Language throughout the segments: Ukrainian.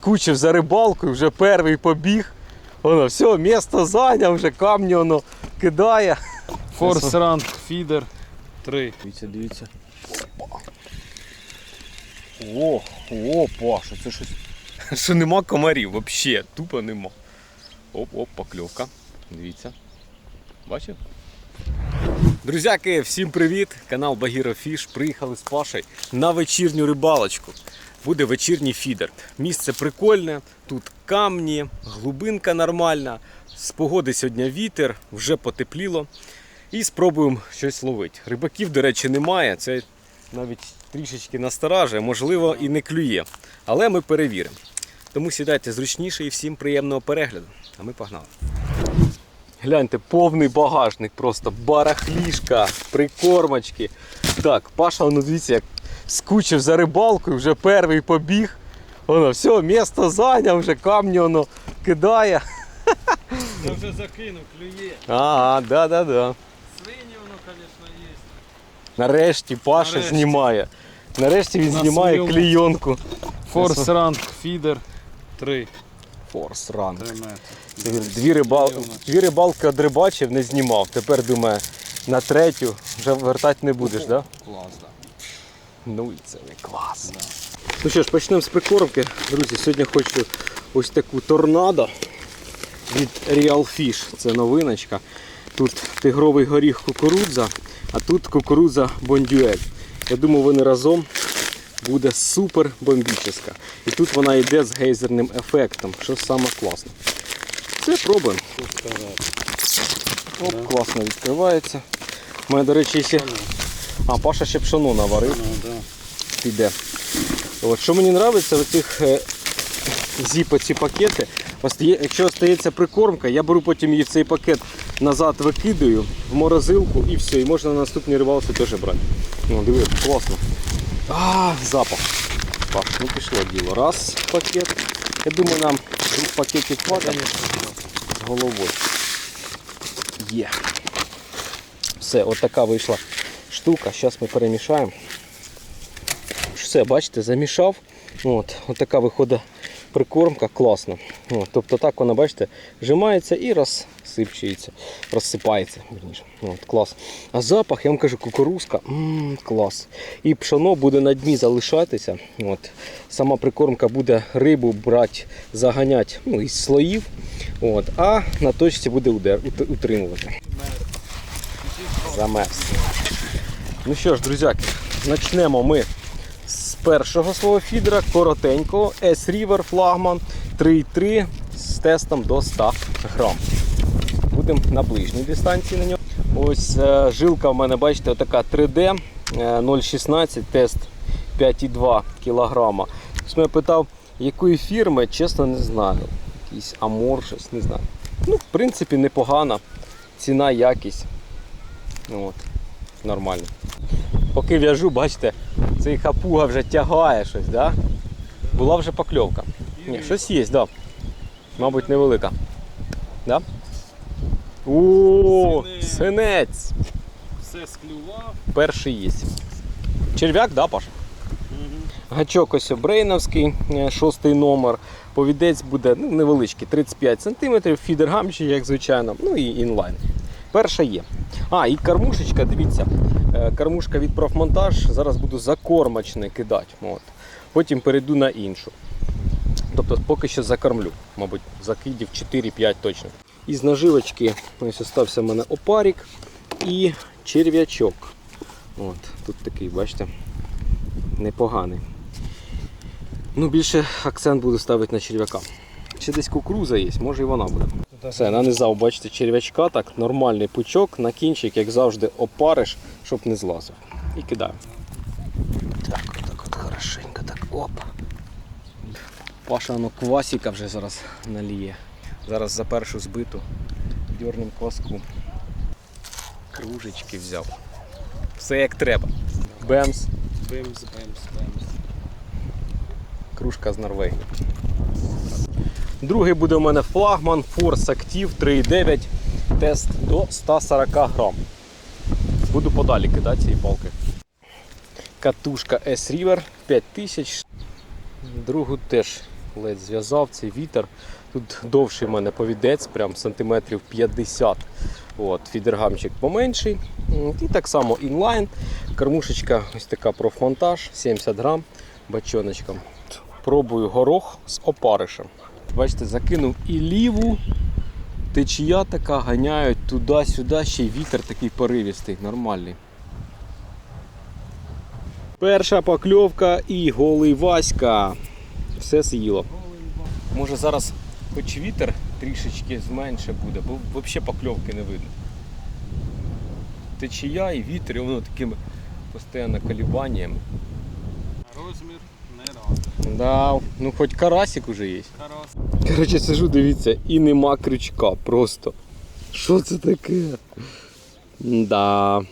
Кучив за рибалкою, вже перший побіг. Воно, все, місто зайняв, вже камні воно кидає. Форс ранг фідер 3. Дивіться, дивіться. О, о, Паша, це щось. Що нема комарів, взагалі, тупо нема. Оп-оп, покльовка. Дивіться. Бачив? Друзяки, всім привіт! Канал Багіро Фіш. Приїхали з Пашею на вечірню рибалочку. Буде вечірній фідер. Місце прикольне, тут камні, глибинка нормальна. З погоди сьогодні вітер, вже потепліло. І спробуємо щось ловити. Рибаків, до речі, немає. Це навіть трішечки насторажує, можливо, і не клює. Але ми перевіримо. Тому сідайте зручніше і всім приємного перегляду. А ми погнали. Гляньте, повний багажник, просто барахлішка, прикормочки. Так, Паша, ну дивіться, як скучив за рибалкою, вже перший побіг. Воно, все, місто зайняв, вже камні воно кидає. Я вже закинув, клює. Ага, да-да-да. Свині воно, звісно, є. Нарешті Паша Нарешті. знімає. Нарешті він На знімає своєму. клійонку. Форс ранг фідер 3. Форс ран. 3 метри. Дві, рибал... Дві рибалки одрибачив, не знімав. Тепер думаю, на третю вже вертати не будеш, так? Да? Клас, да. Ну і це не клас. Ну що ж, почнемо з прикормки. Друзі, сьогодні хочу ось таку торнадо від Real Fish. Це новиночка. Тут тигровий горіх кукурудза, а тут кукурудза бондюель. Я думаю, вони разом буде супер бомбічна. І тут вона йде з гейзерним ефектом, що саме класно. Це пробуємо. Оп, класно відкривається. У мене, до речі, ще. А, Паша ще пшоно наварив Ну, да. піде. От, що мені подобається в цих е, зіпа ці пакети, якщо остається прикормка, я беру потім її в цей пакет назад викидаю в морозилку і все, і можна на наступній рибалці теж брати. Ну, диви, класно. А, запах. Так, ну пішло діло. Раз пакет. Я думаю, нам двох пакетів хватить з головою. Є. Все, от така вийшла штука. Зараз ми перемішаємо. Все, бачите, замішав. От, от така виходить прикормка, класно. От, тобто так вона, бачите, вжимається і розсипчується, розсипається. Вірніше. От, клас. А запах, я вам кажу, кукурузка, м, клас. І пшоно буде на дні залишатися. От. Сама прикормка буде рибу брати, заганяти ну, із слоїв. От, а на точці буде удер, ут- утримувати. Замерз. Ну що ж, друзяки, почнемо ми з першого свого фідера, коротенького, S-River флагман 3,3 з тестом до 100 грам. Будемо на ближній дистанції на нього. Ось е, жилка в мене, бачите, така 3D е, 0,16, тест 5,2 кг. Ось мене питав, якої фірми, чесно не знаю. Якийсь Амор, щось не знаю. Ну, в принципі, непогана. Ціна, якість. От, нормально. Поки в'яжу, бачите, цей хапуга вже тягає щось, да? Була вже покльовка. Ні, щось є, да. Мабуть, невелика. Да? О, Синець. Все склював. Перший є. Черв'як, да, Паш? Гачок ось брейновський, е, шостий номер. Повідець буде ну, невеличкий, 35 см, фідер гамчі, як звичайно, ну і інлайн. Перша є. А, і кормушечка, дивіться. е, Кормушка від профмонтаж. Зараз буду закормочне кидати. От. Потім перейду на іншу. Тобто поки що закормлю, мабуть, закидів 4-5 точно. Із наживочки ось остався в мене опарік і черв'ячок. От, тут такий, бачите, непоганий. Ну, більше акцент буду ставити на черв'яка. Ще десь кукуруза є, може і вона буде. Все, нанизав, бачите, черв'ячка, так, нормальний пучок, на кінчик, як завжди, опариш, щоб не злазив. І кидаю. Так, отак от хорошенько, так, оп. Паша ну, квасіка вже зараз наліє. Зараз за першу збиту дьорнем кваску. Кружечки взяв. Все як треба. Бемс, Бимс, бимс, бимс. кружка з Норвегії. Другий буде у мене флагман Force Active 3.9 тест до 140 грам. Буду подалі кидати цієї палки. Катушка S-River 5000. Другу теж ледь зв'язав цей вітер. Тут довший в мене повідець, прям сантиметрів 50. От, фідергамчик поменший. І так само інлайн. Кормушечка ось така профмонтаж, 70 грам бачоночком. Пробую горох з опаришем. Бачите, закинув і ліву. Течія така ганяють туди-сюди, ще й вітер такий поривістий, нормальний. Перша покльовка і голий Васька. Все з'їло. Може зараз хоч вітер трішечки зменше буде, бо взагалі покльовки не видно. Течія і вітер, і воно такими постійно колебаннями. Да, ну хоч карасик уже є. Карас. Коротше, сижу, дивіться, і нема крючка просто. Що це таке? Да.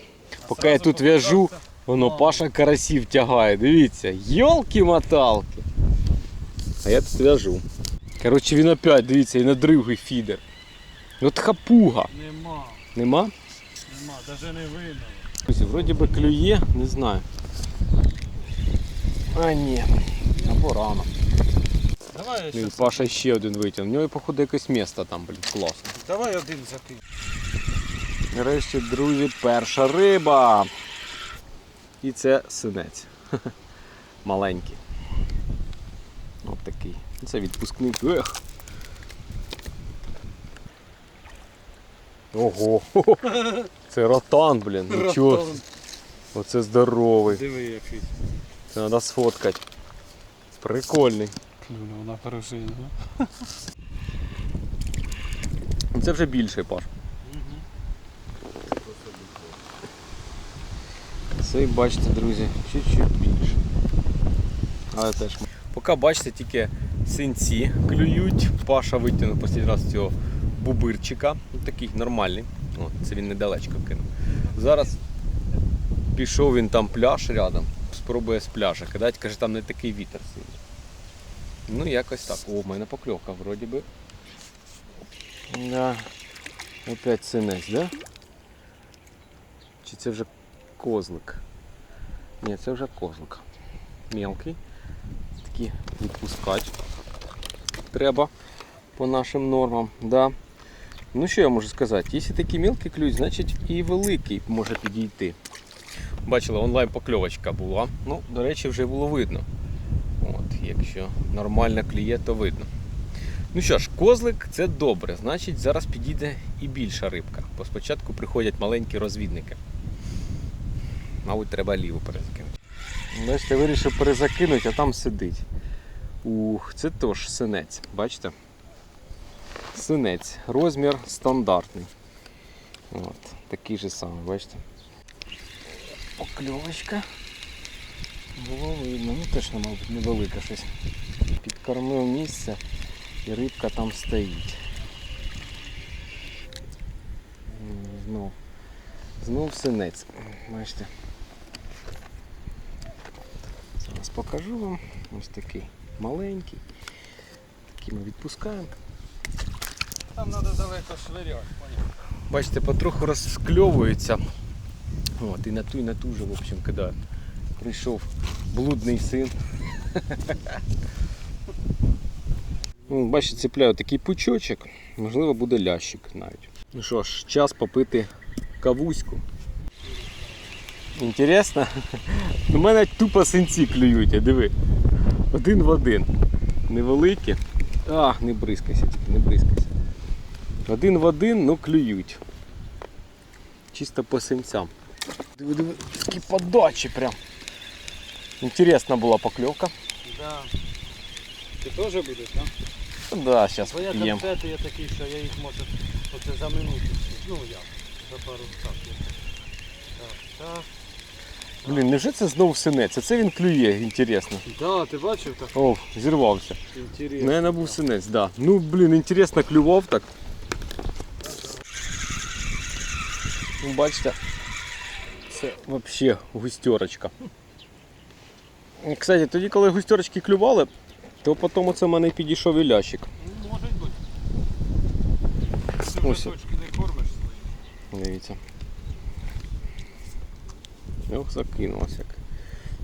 Поки я тут в'яжу, воно Паша карасів тягає. Дивіться, йолки-моталки. А я тут в'яжу. Коротше, він опять, дивіться, і на другий фідер. От хапуга. Нема. Нема? Нема, навіть не видно. Друзі, вроді би клює, не знаю. А ні, або рано. Давай я Блін, щас. Паша ще один витягнув. У нього, походу, якесь місто там, блін, класно. Давай один закинь. Нарешті, друзі, перша риба. І це синець. Маленький. От такий. Це відпускник. Ех. Ого. Це ротан, блін. Нічого. Ротан. Оце здоровий. Диви який. Це треба сфоткати. Прикольний. Клюнув на пружину. Це вже більший паш. Цей, бачите, друзі, чуть-чуть більше. Але теж. Поки бачите, тільки синці клюють. Паша витягнув останній раз цього бубирчика. Ну, такий нормальний. О, це він недалечко кинув. Зараз пішов він там пляж рядом, спробує з пляжа кидати, каже, там не такий вітер сильний. Ну, якось так. О, в мене покльовка, вроді би. Да. Опять синець, да? Чи це вже козлик? Ні, це вже козлик. Мелкий. Такі відпускати. Треба по нашим нормам. Да. Ну що я можу сказати? Якщо такі мелкі клюють, значить і великий може підійти. Бачили, онлайн покльовочка була. Ну, до речі, вже було видно. От, якщо нормально клює, то видно. Ну що ж, козлик це добре, значить зараз підійде і більша рибка. Бо спочатку приходять маленькі розвідники. Мабуть, треба ліву перезакинути. Бачите, вирішив перезакинути, а там сидить. Ух, це теж синець, бачите? Синець. Розмір стандартний. От, такий же самий, бачите? Покльовочка. Було видно, ну теж, мабуть, невелика щось. Підкормив місце і рибка там стоїть. Знов. Знов синець. Бачите. Зараз покажу вам. Ось такий маленький. Такий ми відпускаємо. Там треба далеко швиряти. Бачите, потроху розскльовується. От, і на ту, і на ту же, в общем, коли прийшов блудний син. Ну, бачите, цепляю такий пучочок, можливо, буде лящик навіть. Ну що ж, час попити кавуську. Інтересно? У мене тупо синці клюють, а диви. Один в один. Невеликі. А, не бризкайся, не бризкайся. Один в один, ну клюють. Чисто по синцям. Диви, диви, такі подачі прям. Інтересна була покльовка. Да. Ти теж будеш, так? Ну Да, зараз Бо я п'ємо. конфети, я такий, що я їх можу оце за минуту. Ну як, за пару так. я. Так, так. Блін, невже це знову синець? А це він клює, інтересно. Да, ти бачив так? О, зірвався. Інтересно. Наверное, був синець, да. Ну, блін, інтересно клював так. Ну, бачите, це взагалі густерочка. Кстати, тоді, коли густерочки клювали, то потім оце в мене підійшов і лящик. Може бути. Ти Ось. вже точки не кормиш свої. Дивіться. Ох, закинулося. як.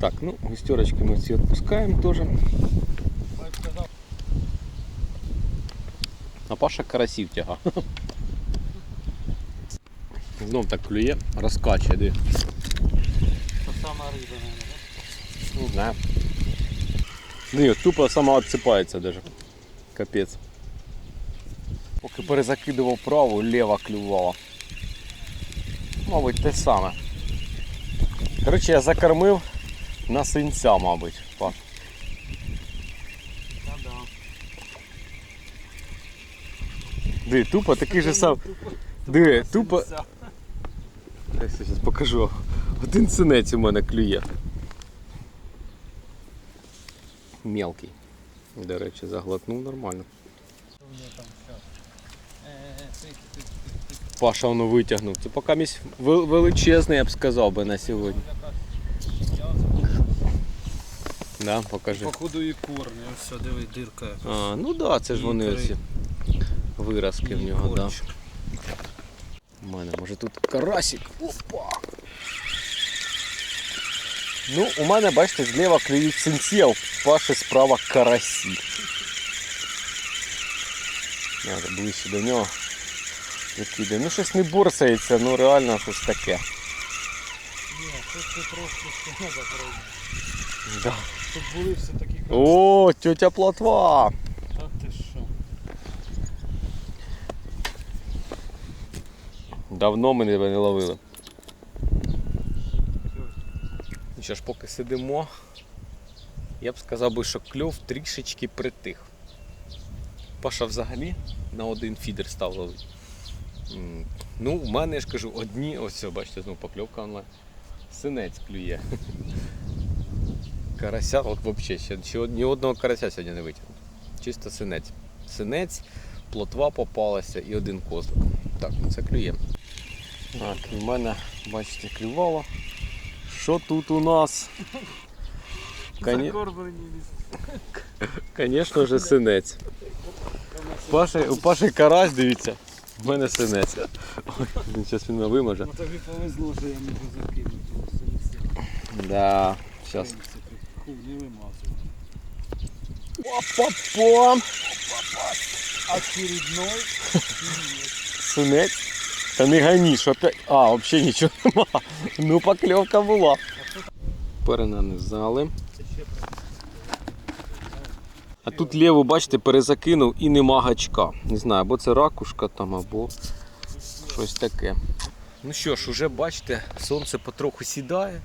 Так, ну, густерочки ми ці відпускаємо теж. Сказав, А Паша карасів тяга. Знов так клює, розкачує, диви. Та сама риба, мабуть. Не знаю. Ні, тупо сама відсипається даже. Капець. Поки перезакидував праву, ліва клювала. Мабуть, те саме. Коротше, я закормив на синця, мабуть. Паш. Да. Диви, тупо такий же сам. Диви, тупо. Я зараз покажу. Один синець у мене клює. Мелкий. До речі, заглотнув нормально. Паша воно витягнув. Це поки місь величезний, я б сказав би на сьогодні. Да, покажи. Походу і корні, ось все, диви, дирка. якась. А, ну да, це ж вони І оці виразки в нього, да. Мене, може тут карасик. Опа! Ну, у мене, бачите, зліва клюють синці, а у Паші справа карасі. Надо ближче до нього. Закидаю. Ну щось не борсається, ну реально щось таке. Ні, тут це трошки ще треба. Да. Щоб були все такі О, тетя плотва! Та ти що? Давно ми тебе не ловили. Ну що ж, поки сидимо, я б сказав би, що кльов трішечки притих. Паша взагалі на один фідер став ловити. Ну, у мене я ж кажу, одні, ось бачите, знову покльовка онлайн. Синець клює. Карася, от взагалі, ще, ще ні одного карася сьогодні не витягнув. Чисто синець. Синець, плотва попалася і один козлик. Так, ну це клює. Так, і в мене, бачите, клювало. Що тут у нас? Коні... Закормлені Звісно ж, синець. Паші, у Паші карась, дивіться. У мене синець. Ой, він зараз він мене вимаже. Ну тобі повезло, що я можу закинути того синця. Да, зараз. Фу, не вимазую. Опа-пам! Очередной. Синець. Та не ганіш, опять. А, взагалі нічого нема. Ну покльовка була. Перенанизали. А тут ліву, бачите, перезакинув і нема гачка. Не знаю, або це ракушка там, або щось таке. Ну що ж, уже бачите, сонце потроху сідає.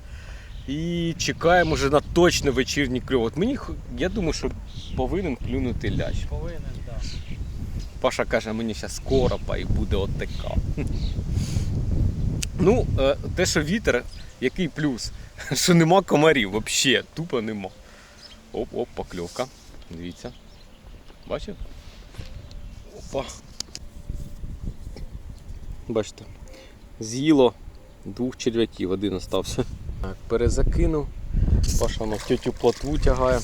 І чекаємо вже на точно вечірній кльов. От мені я думаю, що повинен клюнути лящ. Повинен, так. Паша каже, мені зараз коропа і буде от така. Ну, е, те, що вітер, який плюс, що нема комарів, взагалі, тупо нема. Оп-оп, покльовка. Дивіться. Бачив? Опа. Бачите, з'їло двох черв'яків, один остався. Так, перезакинув. Паша на тютю плотву тягає.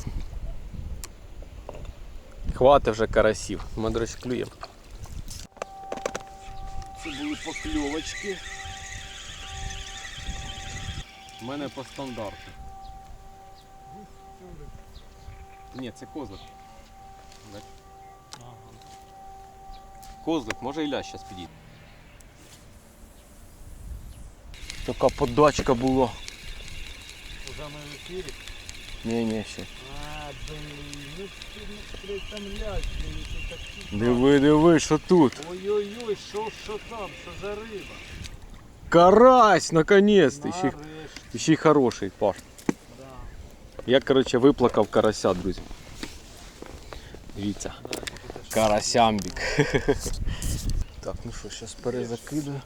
Хвати вже карасів. Ми, до речі, клюємо. Це були покльовочки. У мене по стандарту. Ні, це козлик. Козлик, може і лящ зараз підійде. Така подачка була. Уже ми в ефірі. Ні, ні, ще. А, блин, ну ти не притомляйся, мені тут такі. Диви, диви, що тут? Ой-ой-ой, що, що там, що за риба? Карась, наконец-то. Ще, Нарешті, ще й хороший, Паш. да. Я, коротше, виплакав карася, друзі. Дивіться. Да, тільки те, що- Карасямбік. так, ну що, зараз перезакидаю.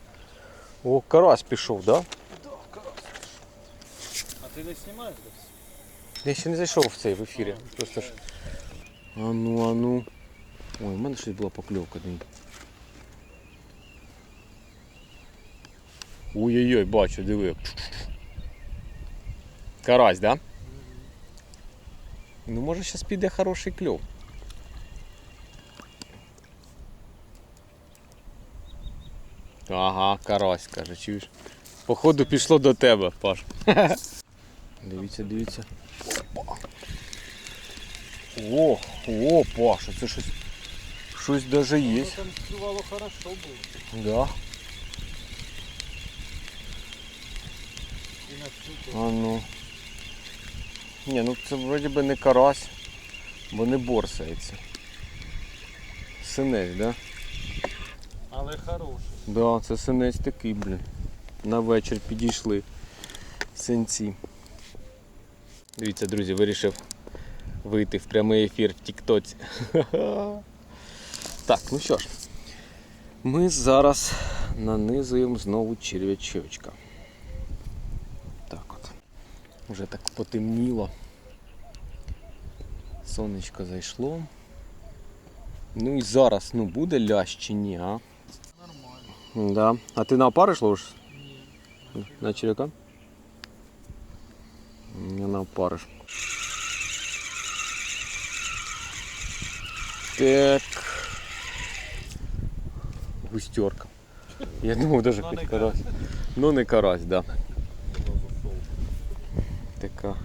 О, карась пішов, да? Да, карась. А ти не знімаєш десь? Я ще не зайшов в цей в ефірі. Просто ж. А ну, а ну. Ой, у мене щось була покльовка. Ой-ой-ой, бачу, диви. Карась, да? Ну може зараз піде хороший кльов. Ага, карась, каже, чуєш. Походу пішло до тебе, Паш. Дивіться, дивіться. О, о, Паша, це щось. щось даже є. Там клювало хорошо було. Да. А ну. Ні, ну це вроді би не карась, бо не борсається. Синець, да? Але хороший. Да, це синець такий, блін. На вечір підійшли синці. Дивіться, друзі, вирішив вийти в прямий ефір в Тіктоці. Так, ну що ж, ми зараз нанизуємо знову черв'ячочка. Так от. Вже так потемніло. Сонечко зайшло. Ну і зараз, ну буде лящ чи ні, а? Нормально. Да. А ти на опариш ловиш? Ні. На червяка? Не на опариш. Так. Густерка. Я думав даже Ну, хоч карась. Ну не карась, да. Така.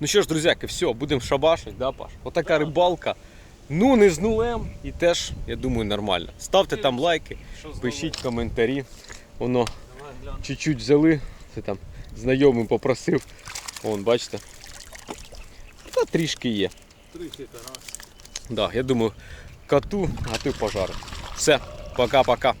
Ну що ж, друзяки, все, будемо шабашить, да, Паш? Отака рибалка. Ну, не з нулем. І теж, я думаю, нормально. Ставте там лайки, пишіть коментарі. Воно чуть-чуть взяли. Це там знайомий попросив. Вон, бачите. Та трішки є. Трохи раз. Да, я думаю, коту, а ти пожар. Все, пока-пока.